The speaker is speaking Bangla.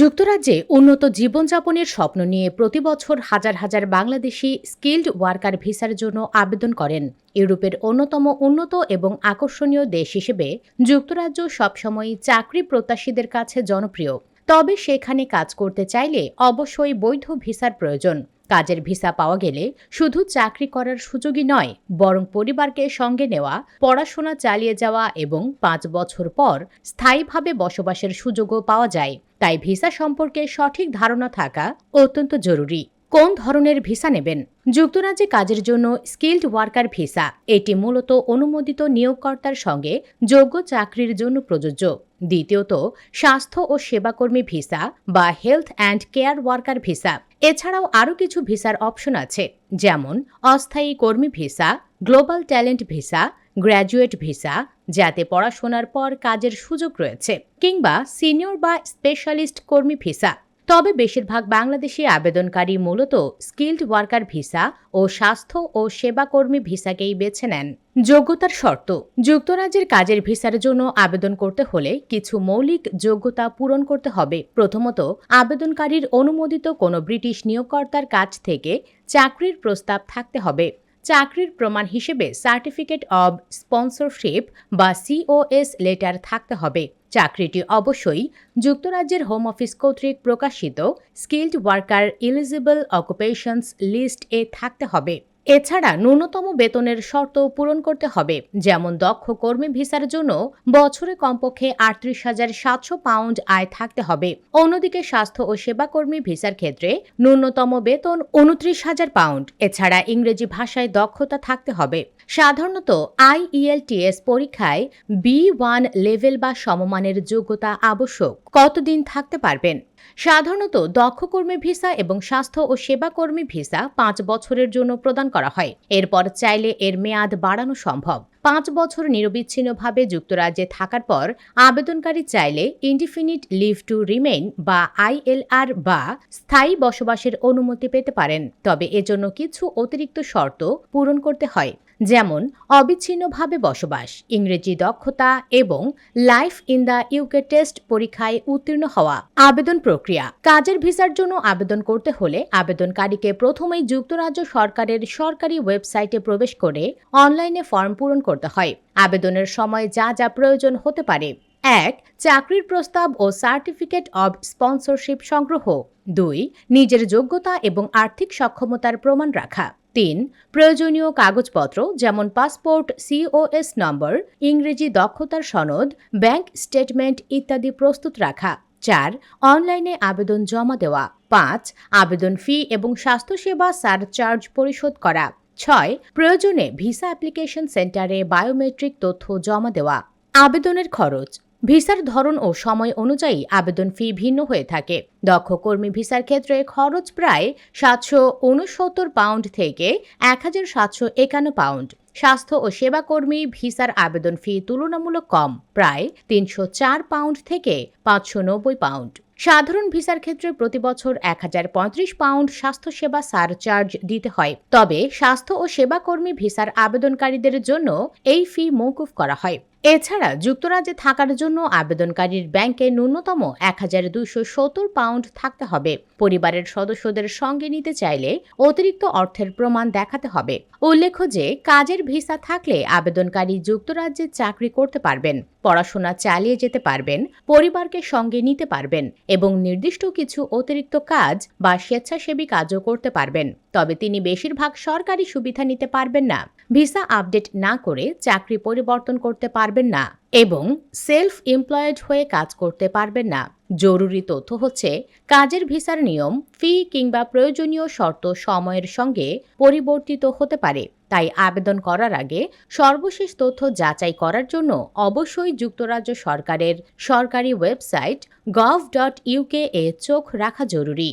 যুক্তরাজ্যে উন্নত জীবনযাপনের স্বপ্ন নিয়ে প্রতি বছর হাজার হাজার বাংলাদেশি স্কিল্ড ওয়ার্কার ভিসার জন্য আবেদন করেন। ইউরোপের অন্যতম উন্নত এবং আকর্ষণীয় দেশ হিসেবে যুক্তরাজ্য সবসময়ই চাকরি প্রত্যাশীদের কাছে জনপ্রিয়। তবে সেখানে কাজ করতে চাইলে অবশ্যই বৈধ ভিসার প্রয়োজন। কাজের ভিসা পাওয়া গেলে শুধু চাকরি করার সুযোগই নয়, বরং পরিবারকে সঙ্গে নেওয়া, পড়াশোনা চালিয়ে যাওয়া এবং পাঁচ বছর পর স্থায়ীভাবে বসবাসের সুযোগও পাওয়া যায়। তাই ভিসা সম্পর্কে সঠিক ধারণা থাকা অত্যন্ত জরুরি। কোন ধরনের ভিসা নেবেন? যুক্তরাজ্যে কাজের জন্য স্কিল্ড ওয়ার্কার ভিসা, এটি মূলত অনুমোদিত নিয়োগকর্তার সঙ্গে যোগ্য চাকরির জন্য প্রযোজ্য। দ্বিতীয়ত, স্বাস্থ্য ও সেবাকর্মী ভিসা বা health and care worker visa. এছাড়াও আরও কিছু ভিসার অপশন আছে, যেমন অস্থায়ী কর্মী visa, global talent visa, graduate visa, যাতে পড়াশোনার পর কাজের সুযোগ রয়েছে, কিংবা সিনিয়র বা স্পেশালিস্ট কর্মী ভিসা। তবে বেশিরভাগ বাংলাদেশি আবেদনকারী মূলত স্কিল্ড ওয়ার্কার ভিসা ও স্বাস্থ্য ও সেবাকর্মী ভিসাকেই বেছে নেন। যোগ্যতার শর্ত, যুক্তরাজ্যের কাজের ভিসার জন্য আবেদন করতে হলে কিছু মৌলিক যোগ্যতা পূরণ করতে হবে। প্রথমত, আবেদনকারীর অনুমোদিত কোনো ব্রিটিশ নিয়োগকর্তার কাছ থেকে চাকরির প্রস্তাব থাকতে হবে। চাকরির প্রমাণ হিসেবে সার্টিফিকেট অব স্পন্সরশিপ বা সিওএস লেটার থাকতে হবে। চাকরিটি অবশ্যই যুক্তরাজ্যের হোম অফিস কর্তৃক প্রকাশিত। Skilled worker eligible occupations list এ থাকতে হবে। এছাড়া ন্যূনতম বেতনের শর্ত পূরণ করতে হবে, যেমন দক্ষ কর্মী ভিসার জন্য বছরে কমপক্ষে আটত্রিশ হাজার সাতশো পাউন্ড আয় থাকতে হবে। অন্যদিকে স্বাস্থ্য ও সেবাকর্মী ভিসার ক্ষেত্রে ন্যূনতম বেতন উনত্রিশ হাজার পাউন্ড, এছাড়া ইংরেজি ভাষায় দক্ষতা থাকতে হবে। সাধারণত আইইএলটিএস পরীক্ষায় বি ওয়ান লেভেল বা সমমানের যোগ্যতা আবশ্যক। কতদিন থাকতে পারবেন? সাধারণত দক্ষ কর্মী ভিসা এবং স্বাস্থ্য ও সেবাকর্মী ভিসা পাঁচ বছরের জন্য প্রদান করা হয়। এরপর চাইলে এর মেয়াদ বাড়ানো সম্ভব। পাঁচ বছর নিরবিচ্ছিন্নভাবে যুক্তরাজ্যে থাকার পর আবেদনকারী চাইলে ইন্ডিফিনিট লিভ টু রিমেইন বা আইএলআর বা স্থায়ী বসবাসের অনুমতি পেতে পারেন। তবে এজন্য কিছু অতিরিক্ত শর্ত পূরণ করতে হয়। যেমন অবিচ্ছিন্নভাবে বসবাস, ইংরেজি দক্ষতা এবং life in the UK test পরীক্ষায় উত্তীর্ণ হওয়া, আবেদন প্রক্রিয়া। কাজের ভিসার জন্য আবেদন করতে হলে আবেদনকারীকে প্রথমেই যুক্তরাজ্য সরকারের সরকারি ওয়েবসাইটে প্রবেশ করে অনলাইনে ফর্ম পূরণ করতে হয়। আবেদনের সময় যা যা প্রয়োজন হতে পারে। এক, চাকরির প্রস্তাব ও সার্টিফিকেট অব স্পন্সরশিপ সংগ্রহ। দুই, নিজের যোগ্যতা এবং আর্থিক সক্ষমতার প্রমাণ রাখা। তিন প্রয়োজনীয় কাগজপত্র, যেমন পাসপোর্ট সিওএস নম্বর, ইংরেজি দক্ষতার সনদ, ব্যাংক স্টেটমেন্ট ইত্যাদি প্রস্তুত রাখা। চার, অনলাইনে আবেদন জমা দেওয়া। পাঁচ, আবেদন ফি এবং স্বাস্থ্যসেবা সারচার্জ পরিশোধ করা। ছয়, প্রয়োজনে ভিসা অ্যাপ্লিকেশন সেন্টারে বায়োমেট্রিক তথ্য জমা দেওয়া। আবেদনের খরচ। ভিসার ধরন ও সময় অনুযায়ী আবেদন ফি ভিন্ন হয়ে থাকে। দক্ষ কর্মী ভিসার ক্ষেত্রে খরচ প্রায় সাতশো উনসত্তর পাউন্ড থেকে এক হাজার সাতশো একান্ন পাউন্ড। স্বাস্থ্য ও সেবাকর্মী ভিসার আবেদন ফি তুলনামূলক কম, প্রায় তিনশো চার পাউন্ড থেকে পাঁচশো নব্বই পাউন্ড। সাধারণ ভিসার ক্ষেত্রে প্রতি বছর এক হাজার পঁয়ত্রিশ পাউন্ড স্বাস্থ্যসেবা সারচার্জ দিতে হয়। তবে স্বাস্থ্য ও সেবাকর্মী ভিসার আবেদনকারীদের জন্য এই ফি মৌকুফ করা হয়। এছাড়া যুক্তরাজ্যে থাকার জন্য আবেদনকারীর ব্যাংকে ন্যূনতম এক হাজার দুশো সত্তর পাউন্ড থাকতে হবে। পরিবারের সদস্যদের সঙ্গে নিতে চাইলে অতিরিক্ত অর্থের প্রমাণ দেখাতে হবে। উল্লেখ্য যে, কাজের ভিসা থাকলে আবেদনকারী যুক্তরাজ্যে চাকরি করতে পারবেন। পড়াশোনা চালিয়ে যেতে পারবেন, পরিবারকে সঙ্গে নিতে পারবেন এবং নির্দিষ্ট কিছু অতিরিক্ত কাজ বা স্বেচ্ছাসেবী কাজও করতে পারবেন। তবে তিনি বেশিরভাগ সরকারি সুবিধা নিতে পারবেন না। ভিসা আপডেট না করে চাকরি পরিবর্তন করতে পারবেন না এবং সেলফ এমপ্লয়েড হয়ে কাজ করতে পারবেন না। জরুরি তথ্য হচ্ছে, কাজের ভিসার নিয়ম, ফি কিংবা প্রয়োজনীয় শর্ত সময়ের সঙ্গে পরিবর্তিত হতে পারে। তাই আবেদন করার আগে সর্বশেষ তথ্য যাচাই করার জন্য অবশ্যই যুক্তরাজ্য সরকারের সরকারি ওয়েবসাইট গভ ডট ইউকে এ চোখ রাখা জরুরি।